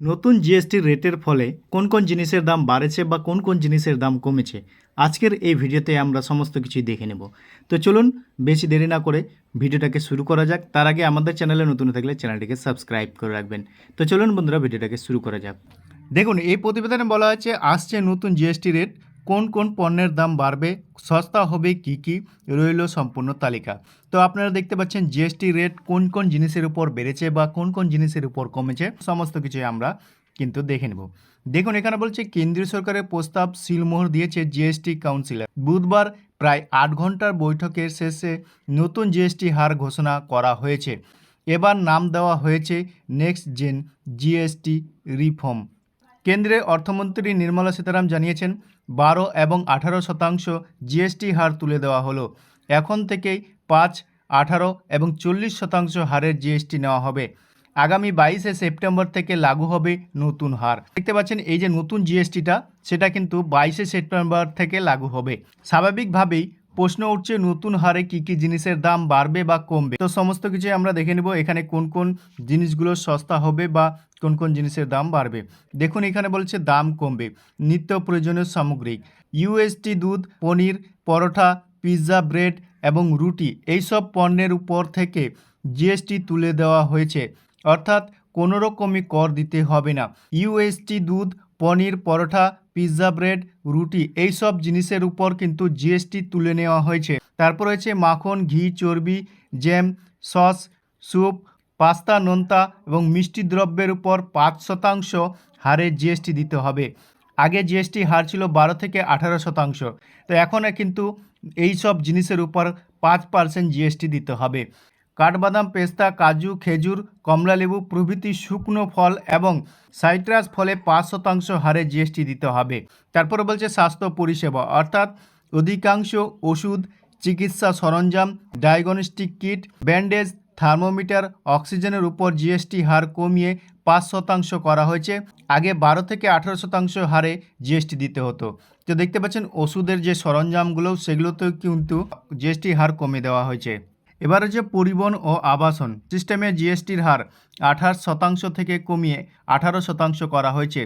নতুন জিএসটি রেটের ফলে কোন কোন জিনিসের দাম বাড়েছে বা কোন কোন জিনিসের দাম কমেছে, আজকের এই ভিডিওতে আমরা সমস্ত কিছুই দেখে নেব। তো চলুন, বেশি দেরি না করে ভিডিওটাকে শুরু করা যাক। তার আগে আমাদের চ্যানেলে নতুন থাকলে চ্যানেলটিকে সাবস্ক্রাইব করে রাখবেন। তো চলুন বন্ধুরা, ভিডিওটাকে শুরু করা যাক। দেখুন, এই প্রতিবেদনে বলা হয়েছে, আসছে নতুন জিএসটি রেট। কোন কোন পণ্যের দাম বাড়বে, সস্তা হবে, কি কি রইল সম্পূর্ণ তালিকা। তো আপনারা দেখতে পাচ্ছেন জিএসটি রেট কোন কোন জিনিসের উপর বেড়েছে বা কোন কোন জিনিসের উপর কমেছে, সমস্ত কিছুই আমরা কিন্তু দেখে নেব। দেখুন, এখানে বলছে কেন্দ্রীয় সরকারের প্রস্তাব সিলমোহর দিয়েছে জিএসটি কাউন্সিলর। বুধবার প্রায় আট ঘণ্টার বৈঠকের শেষে নতুন জিএসটি হার ঘোষণা করা হয়েছে। এবার নাম দেওয়া হয়েছে নেক্সট জেন জিএসটি রিফর্ম। কেন্দ্রের অর্থমন্ত্রী নির্মলা সীতারাম জানিয়েছেন, বারো এবং আঠারো শতাংশ জিএসটি হার তুলে দেওয়া হলো। এখন থেকেই পাঁচ, আঠারো এবং চল্লিশ শতাংশ হারের জিএসটি নেওয়া হবে। আগামী বাইশে সেপ্টেম্বর থেকে লাগু হবে নতুন হার। দেখতে পাচ্ছেন, এই যে নতুন জিএসটিটা, সেটা কিন্তু বাইশে সেপ্টেম্বর থেকে লাগু হবে। স্বাভাবিকভাবেই প্রশ্ন উঠছে, নতুন হারে কি কি জিনিসের দাম বাড়বে বা কমবে? তো সমস্ত কিছু আমরা দেখে নেব এখানে কোন কোন জিনিসগুলো সস্তা হবে বা কোন কোন জিনিসের দাম বাড়বে। দেখুন, এখানে বলছে দাম কমবে, নিত্য প্রয়োজনীয় সামগ্রী ইউএসটি দুধ, পনির, পরোটা, পিৎজা, ব্রেড এবং রুটি এইসব পণ্যের উপর থেকে জিএসটি তুলে দেওয়া হয়েছে। অর্থাৎ কোনো রকমই কর দিতে হবে না। ইউএসটি দুধ পনির, পরোটা, পিৎজা ব্রেড, রুটি এই সব জিনিসের উপর কিন্তু জিএসটি তুলে নেওয়া হয়েছে। তারপর রয়েছে মাখন, ঘি, চর্বি, জ্যাম, সস, স্যুপ, পাস্তা, নোনতা এবং মিষ্টি দ্রব্যের উপর পাঁচ শতাংশ হারে জিএসটি দিতে হবে। আগে জিএসটি হার ছিল বারো থেকে আঠারো শতাংশ। তো এখন কিন্তু এই সব জিনিসের উপর পাঁচ পার্সেন্ট জিএসটি দিতে হবে। কাঠবাদাম, পেস্তা, কাজু, খেজুর কমলালেবু প্রভৃতি শুকনো ফল এবং সাইট্রাস ফলে পাঁচ শতাংশ হারে জিএসটি দিতে হবে। তারপরে বলছে স্বাস্থ্য পরিষেবা। অর্থাৎ অধিকাংশ ওষুধ, চিকিৎসা সরঞ্জাম, ডায়াগনস্টিক কিট, ব্যান্ডেজ, থার্মোমিটার, অক্সিজেনের উপর জিএসটি হার কমিয়ে পাঁচ শতাংশ করা হয়েছে। আগে বারো থেকে আঠারো শতাংশ হারে জিএসটি দিতে হতো। তো দেখতে পাচ্ছেন, ওষুধের যে সরঞ্জামগুলো, সেগুলোতেও কিন্তু জিএসটি হার কমিয়ে দেওয়া হয়েছে। এবার হচ্ছে পরিবহন ও আবাসন। সিস্টেমে জিএসটির হার আঠাশ শতাংশ থেকে কমিয়ে আঠারো শতাংশ করা হয়েছে।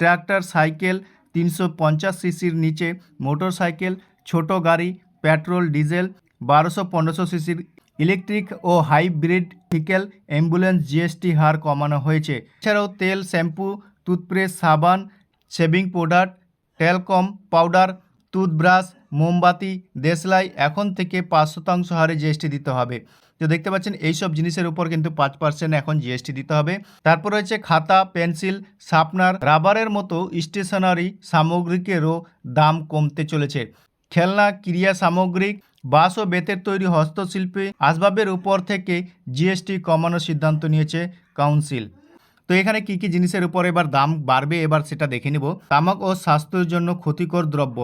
ট্র্যাক্টর সাইকেল তিনশো পঞ্চাশ সিসির নিচে মোটর সাইকেল ছোট গাড়ি, পেট্রোল, ডিজেল বারোশো পনেরোশো সিসির, ইলেকট্রিক ও হাইব্রিড ভেহিকেল, অ্যাম্বুলেন্স জিএসটি হার কমানো হয়েছে। এছাড়াও তেল, শ্যাম্পু, টুথপেস্ট, সাবান, shaving powder, talcum powder, toothbrush মোমবাতি, দেশলাই, এখন থেকে পাঁচ শতাংশ হারে জিএসটি দিতে হবে। তো দেখতে পাচ্ছেন, এইসব জিনিসের উপর কিন্তু পাঁচ পার্সেন্ট এখন জিএসটি দিতে হবে। তারপর রয়েছে খাতা, পেন্সিল, শার্পনার, রাবারের মতো স্টেশনারি সামগ্রিকেরও দাম কমতে চলেছে। খেলনা, ক্রিয়া সামগ্রী, বাঁশ ও বেতের তৈরি হস্তশিল্পে আসবাবের উপর থেকে জিএসটি কমানোর সিদ্ধান্ত নিয়েছে কাউন্সিল। তো এখানে কি কি জিনিসের উপর এবার দাম বাড়বে, এবার সেটা দেখে নিব। তামাক ও স্বাস্থ্যের জন্য ক্ষতিকর দ্রব্য।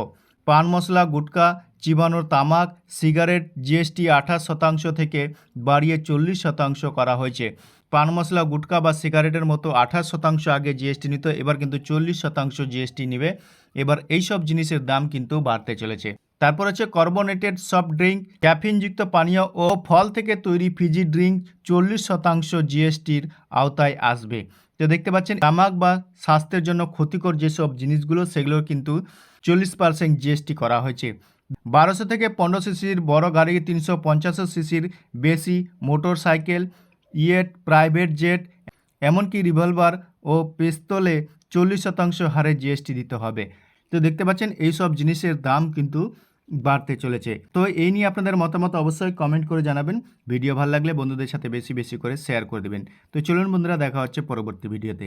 পান মশলা, গুটকা, চিবানোর তামাক, সিগারেট, জিএসটি আঠাশ শতাংশ থেকে বাড়িয়ে চল্লিশ শতাংশ করা হয়েছে। পান মশলা, গুটকা বা সিগারেটের মতো আঠাশ শতাংশ আগে জিএসটি নিত, এবার কিন্তু চল্লিশ শতাংশ জিএসটি নেবে। এবার এই সব জিনিসের দাম কিন্তু বাড়তে চলেছে। তারপর হচ্ছে কার্বনেটেড সফট ড্রিঙ্ক, ক্যাফিনযুক্ত পানীয় ও ফল থেকে তৈরি ফিজি ড্রিঙ্ক, চল্লিশ শতাংশ জিএসটির আওতায় আসবে। তো দেখতে পাচ্ছেন, তামাক বা স্বাস্থ্যের জন্য ক্ষতিকর যেসব জিনিসগুলো, সেগুলোর কিন্তু চল্লিশ পার্সেন্ট জিএসটি করা হয়েছে। বারোশো থেকে পনেরো সিসির বড় গাড়ি তিনশো পঞ্চাশ সিসির বেশি motorcycle yacht, private jet, এমনকি রিভলভার ও পিস্তলে চল্লিশ শতাংশ হারে জিএসটি দিতে হবে। তো দেখতে পাচ্ছেন, এই সব জিনিসের দাম কিন্তু বাড়তে চলেছে। তো এই নিয়ে আপনাদের মতামত অবশ্যই কমেন্ট করে জানাবেন। ভিডিও ভালো লাগলে বন্ধুদের সাথে বেশি বেশি করে শেয়ার করে দেবেন। তো চলুন বন্ধুরা, দেখা হচ্ছে পরবর্তী ভিডিওতে।